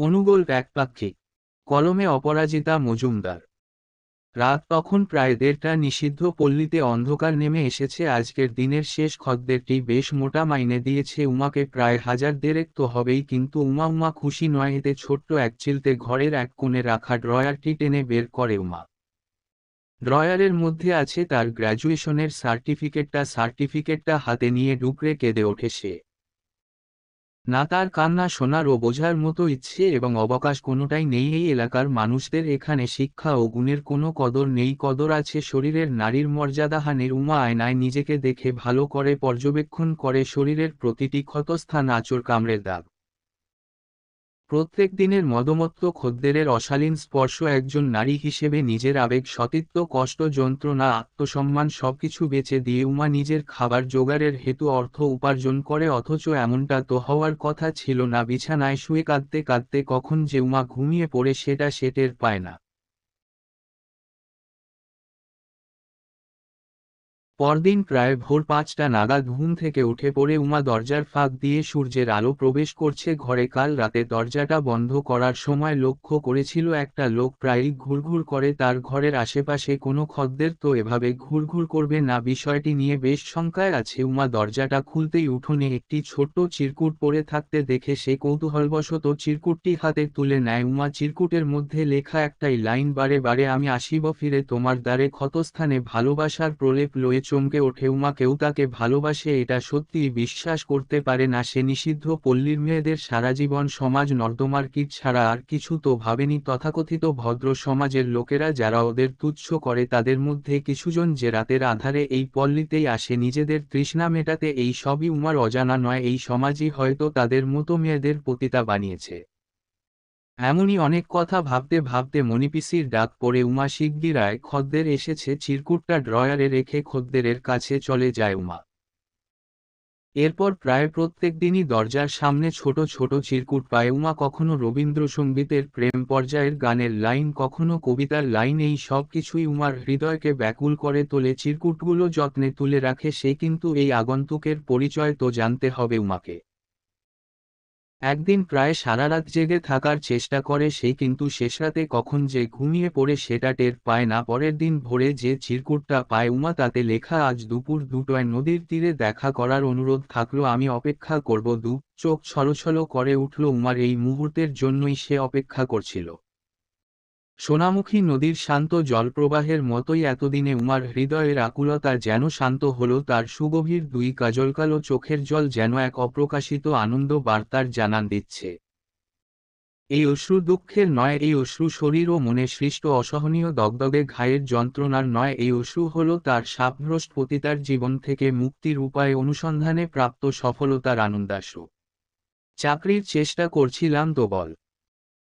অনুগোল একপাক্ষিক। কলমে অপরাজিতা মজুমদার। রাত তখন প্রায় দেড়টা নিষিদ্ধ পল্লীতে অন্ধকার নেমে এসেছে। আজকের দিনের শেষ খদ্দেরটি বেশ মোটা মাইনে দিয়েছে। উমাকে প্রায় হাজার দেড়েক তো হবেই, কিন্তু উমা উমা খুশি নয়। এতে ছোট্ট এক চিলতে ঘরের এক কোণে রাখা ড্রয়ারটি টেনে বের করে উমা। ড্রয়ারের মধ্যে আছে তার গ্র্যাজুয়েশনের সার্টিফিকেটটা। সার্টিফিকেটটা হাতে নিয়ে ডুকরে কেঁদে ওঠে সে। না তার কান্না শোনার ও বোঝার মতো ইচ্ছে এবং অবকাশ কোনোটাই নেই এই এলাকার মানুষদের এখানে শিক্ষা ও গুণের কোনো কদর নেই। কদর আছে শরীরের নারীর মর্যাদাহানির উমা আয়নায় নিজেকে দেখে ভালো করে পর্যবেক্ষণ করে শরীরের প্রতিটি ক্ষতস্থান আচর কামড়ের দাগ। প্রত্যেক দিনের মদমত্ত খদ্দেরের অশালীন স্পর্শ একজন নারী হিসেবে নিজের আবেগ, সতীত্ব, কষ্ট, যন্ত্রণা, আত্মসম্মান সবকিছু বেছে দিয়ে উমা নিজের খাবার জোগাড়ের হেতু অর্থ উপার্জন করে, অথচ এমনটা তো হওয়ার কথা ছিল না। বিছানায় শুয়ে কাঁদতে কাঁদতে কখন যে উমা ঘুমিয়ে পড়ে সেটা সেটের পায় না। পরদিন প্রায় ভোর পাঁচটা নাগাদ ঘুম থেকে উঠে পড়ে উমা দরজার ফাঁক দিয়ে সূর্যের আলো প্রবেশ করছে ঘরে। কাল রাতে দরজাটা বন্ধ করার সময় লক্ষ্য করেছিল একটা লোক প্রায়ই ঘুরঘুর করে তার ঘরের আশেপাশে। কোনো খদ্দের তো এভাবে ঘুরঘুর করবে না, বিষয়টি নিয়ে বেশ শঙ্কায় আছে উমা। দরজাটা খুলতেই উঠোনে একটি ছোট্ট চিরকুট পড়ে থাকতে দেখে সে কৌতূহলবশত চিরকুটটি হাতে তুলে নেয়। উমা চিরকুটের মধ্যে লেখা একটাই লাইন, বারে বারে আমি আসিব ফিরে, তোমার দ্বারে ক্ষতস্থানে ভালোবাসার প্রলেপ লয়ে চমকে ওঠে, উমা, কেউ তাকে ভালোবাসে, এটা সত্যিই বিশ্বাস করতে পারে না, সে নিষিদ্ধ পল্লীর মেয়েদের সারা জীবন সমাজ নর্দমার কীট ছাড়া আর কিছু তো ভাবেনি, তথাকথিত ভদ্র সমাজের লোকেরা যারা ওদের তুচ্ছ করে তাদের মধ্যে কিছুজন যে রাতের আধারে এই পল্লীতেই আসে, নিজেদের তৃষ্ণা মেটাতে এই সবই উমার অজানা নয়, এই সমাজই হয়তো তাদের মতো মেয়েদের পতিতা বানিয়েছে। এমনই অনেক কথা ভাবতে ভাবতে মণিপিসির ডাক পড়ে উমা শিগগিরায় খদ্দের এসেছে চিরকুটটা ড্রয়ারে রেখে খদ্দেরের কাছে চলে যায় উমা। এরপর প্রায় প্রত্যেক দিনই দরজার সামনে ছোট ছোট চিরকুট পায় উমা কখনো রবীন্দ্রসঙ্গীতের প্রেম পর্যায়ের গানের লাইন, কখনো কবিতার লাইন, এই সব কিছুই উমার হৃদয়কে ব্যাকুল করে তোলে। চিরকুটগুলো যত্নে তুলে রাখে সে কিন্তু এই আগন্তুকের পরিচয় তো জানতে হবে উমাকে। একদিন প্রায় সারা রাত জেগে থাকার চেষ্টা করে সে কিন্তু শেষ রাতে কখন যে ঘুমিয়ে পড়ে সেটা টের পায় না। পরের দিন ভোরে যে চিরকুটটা পায় উমা, তাতে লেখা আজ দুপুর দুটোয় নদীর তীরে দেখা করার অনুরোধ থাকল, আমি অপেক্ষা করব। দু চোখ ছলছল করে উঠল উমার এই মুহূর্তের জন্যই সে অপেক্ষা করছিল। সোনামুখী নদীর শান্ত জলপ্রবাহের মতোই এতদিনে উমার হৃদয়ের আকুলতা যেন শান্ত হল, তার সুগভীর দুই কাজলকালো চোখের জল যেন এক অপ্রকাশিত আনন্দ বার্তার জানান দিচ্ছে। এই অশ্রু দুঃখের নয়, এই অশ্রু শরীর ও মনে সৃষ্ট অসহনীয় দগদগে ঘায়ের যন্ত্রণার নয়, এই অশ্রু হল তার সাপভ্রষ্ট পতিতার জীবন থেকে মুক্তির উপায় অনুসন্ধানে প্রাপ্ত সফলতার আনন্দাশ্রু। চাকরির চেষ্টা করছিলাম তো বল।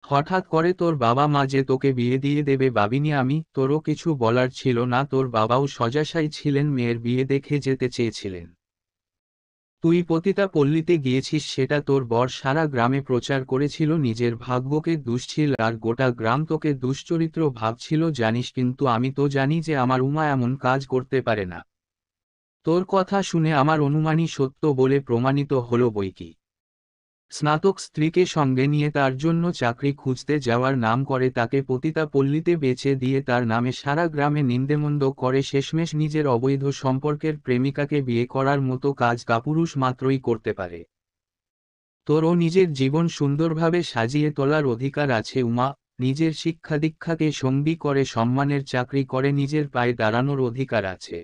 হঠাৎ করে তোর বাবা মা যে তোকে বিয়ে দিয়ে দেবে ভাবিনি আমি, তোরও কিছু বলার ছিল না, তোর বাবাও সজাশাই ছিলেন, মেয়ের বিয়ে দেখে যেতে চেয়েছিলেন। তুই পতিতা পল্লীতে গিয়েছিস, সেটা তোর বর সারা গ্রামে প্রচার করেছিল, নিজের ভাগ্যকে দুশ্চিল আর গোটা গ্রাম তোকে দুশ্চরিত্র ভাবছিল, জানিস কিন্তু আমি তো জানি যে আমার উমা এমন কাজ করতে পারে না। তোর কথা শুনে আমার অনুমানই সত্য বলে প্রমাণিত হলো বইকি। স্নাতক স্ত্রীকে সঙ্গে নিয়ে তার জন্য চাকরি খুঁজতে যাওয়ার নাম করে তাকে পতিতা পল্লীতে বেছে দিয়ে তার নামে সারা গ্রামে নিন্দেমন্দ করে শেষমেশ নিজের অবৈধ সম্পর্কের প্রেমিকাকে বিয়ে করার মতো কাজ কাপুরুষ মাত্রই করতে পারে। তোরও নিজের জীবন সুন্দরভাবে সাজিয়ে তোলার অধিকার আছে উমা, নিজের শিক্ষা দীক্ষাকে সঙ্গী করে সম্মানের চাকরি করে নিজের পায়ে দাঁড়ানোর অধিকার আছে।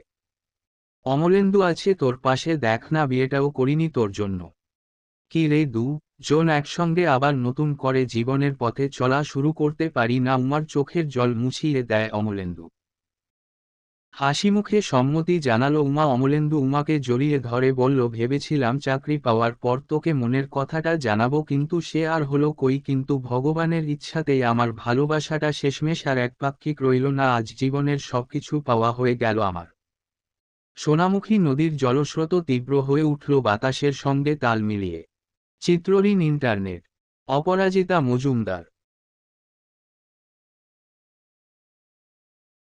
অমলেন্দু আছে তোর পাশে, দেখ না বিয়েটাও করিনি তোর জন্য। কি রে দু? জন একসঙ্গে আবার নতুন করে জীবনের পথে চলা শুরু করতে পারি না, উমার চোখের জল মুছিয়ে দেয় অমলেন্দু। হাসি মুখে সম্মতি জানালো উমা, অমলেন্দু উমাকে জড়িয়ে ধরে বলল, ভেবেছিলাম চাকরি পাওয়ার পর তোকে মনের কথাটা জানাব, কিন্তু সে আর হলো কই? কিন্তু ভগবানের ইচ্ছাতেই আমার ভালোবাসাটা শেষমেশ আর একপাক্ষিক রইল না, আজ জীবনের সবকিছু পাওয়া হয়ে গেল আমার। সোনামুখী নদীর জলস্রোত তীব্র হয়ে উঠল বাতাসের সঙ্গে তাল মিলিয়ে। চিত্রঋণ ইন্টারনেট। অপরাজিতা মজুমদার।